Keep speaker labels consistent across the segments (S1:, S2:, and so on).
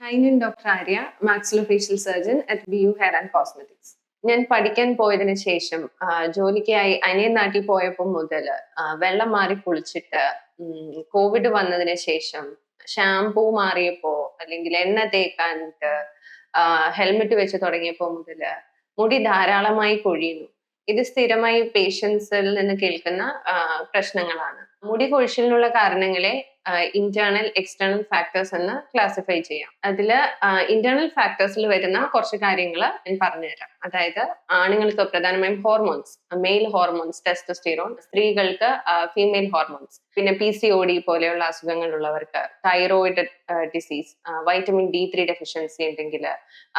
S1: Hi ഞാൻ doctor Arya maxillofacial surgeon at B U hair and cosmetics ഞാൻ പഠിക്കാൻ പോയതിനു ശേഷം ജോലിക്കായി അനിയൻ നാട്ടിൽ പോയപ്പോൾ മുതൽ വെള്ളം മാറി കുളിച്ചിട്ട് കോവിഡ് വന്നതിന് ശേഷം ഷാംപൂ മാറിയപ്പോ അല്ലെങ്കിൽ എണ്ണ തേക്കാനിട്ട് ഹെൽമെറ്റ് വെച്ച് തുടങ്ങിയപ്പോ മുതൽ മുടി ധാരാളമായി കൊഴിയുന്നു. ഇത് സ്ഥിരമായി പേഷ്യൻസിൽ നിന്ന് കേൾക്കുന്ന പ്രശ്നങ്ങളാണ്. മുടി കൊഴിച്ചിലിനുള്ള കാരണങ്ങളെ ഇന്റേണൽ എക്സ്റ്റേണൽ ഫാക്ടേഴ്സ് എന്ന് ക്ലാസിഫൈ ചെയ്യാം. അതിൽ ഇന്റേണൽ ഫാക്ടേഴ്സിൽ വരുന്ന കുറച്ച് കാര്യങ്ങൾ ഞാൻ പറഞ്ഞുതരാം. അതായത് ആണുങ്ങൾക്ക് പ്രധാനമായും ഹോർമോൺസ് മെയിൽ ഹോർമോൺസ് ടെസ്റ്റോസ്റ്റിറോൺ സ്ത്രീകൾക്ക് ഫീമെയിൽ ഹോർമോൺസ് പിന്നെ പി സി ഒ ഡി പോലെയുള്ള അസുഖങ്ങളുള്ളവർക്ക് thyroid disease vitamin D three deficiency ഉണ്ടെങ്കിൽ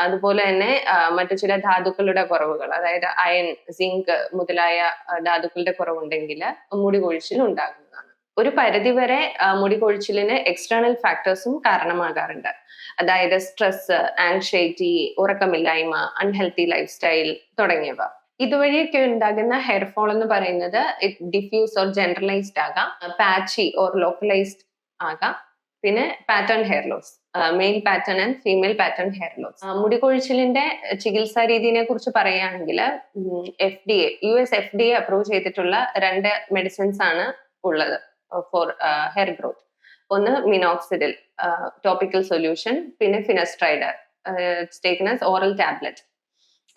S1: അതുപോലെ തന്നെ മറ്റു ചില ധാതുക്കളുടെ കുറവുകൾ അതായത് അയൺ സിങ്ക് മുതലായ ധാതുക്കളുടെ കുറവുണ്ടെങ്കിൽ മുടി കൊഴിച്ചിൽ ഉണ്ടാകുന്നതാണ്. ഒരു പരിധിവരെ മുടി കൊഴിച്ചിലിന് എക്സ്റ്റേണൽ ഫാക്ടേഴ്സും കാരണമാകാറുണ്ട്. അതായത് സ്ട്രെസ് ആൻഷൈറ്റി ഉറക്കമില്ലായ്മ അൺഹെൽത്തി ലൈഫ് സ്റ്റൈൽ തുടങ്ങിയവ. ഇതുവഴിയൊക്കെ ഉണ്ടാകുന്ന ഹെയർ ഫോൾ എന്ന് പറയുന്നത് ഡിഫ്യൂസ് ഓർ ജനറലൈസ്ഡ് ആകാം പാച്ചി ഓർ ലോക്കലൈസ്ഡ് ആകാം. പിന്നെ pattern hair loss male pattern and female pattern hair loss മുടി കൊഴിച്ചിലിന്റെ ചികിത്സാ രീതിയെ കുറിച്ച് പറയുകയാണെങ്കിൽ F D A U S F D A approve ചെയ്തിട്ടുള്ള രണ്ട് മെഡിസിൻസ് ആണ് ഉള്ളത്. ഫോർ ഹെയർ ഗ്രോത്ത് ഒന്ന് മിനോക്സിഡിൽ ടോപ്പിക്കൽ സൊല്യൂഷൻ പിന്നെ ഫിനസ്ട്രൈഡർ ടേക്കൺ ഓറൽ ടാബ്ലറ്റ്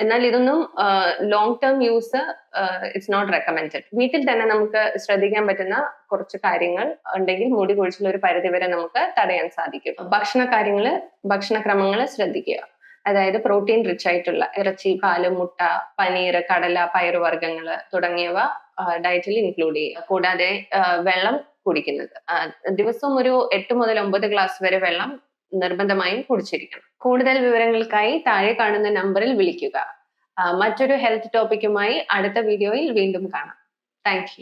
S1: എന്നാൽ ഇതൊന്നും long term use it's not recommended വീട്ടിൽ തന്നെ നമുക്ക് ശ്രദ്ധിക്കാൻ പറ്റുന്ന കുറച്ച് കാര്യങ്ങൾ ഉണ്ടെങ്കിൽ മുടി കൊഴിച്ചിൽ ഒരു പരിധി വരെ നമുക്ക് തടയാൻ സാധിക്കും. ഭക്ഷണ കാര്യങ്ങൾ ഭക്ഷണക്രമങ്ങൾ ശ്രദ്ധിക്കുക. അതായത് പ്രോട്ടീൻ റിച്ച് ആയിട്ടുള്ള ഇറച്ചി പാൽ മുട്ട പനീർ കടല പയറുവർഗങ്ങൾ തുടങ്ങിയവ ഡയറ്റിൽ ഇൻക്ലൂഡ് ചെയ്യുക. കൂടാതെ വെള്ളം കുടിക്കുന്നത്. ദിവസവും ഒരു എട്ട് മുതൽ ഒമ്പത് ഗ്ലാസ് വരെ വെള്ളം നിർബന്ധമായും കുടിച്ചിരിക്കണം. കൂടുതൽ വിവരങ്ങൾക്കായി താഴെ കാണുന്ന നമ്പറിൽ വിളിക്കുക. മറ്റൊരു ഹെൽത്ത് ടോപ്പിക്കുമായി അടുത്ത വീഡിയോയിൽ വീണ്ടും കാണാം. താങ്ക്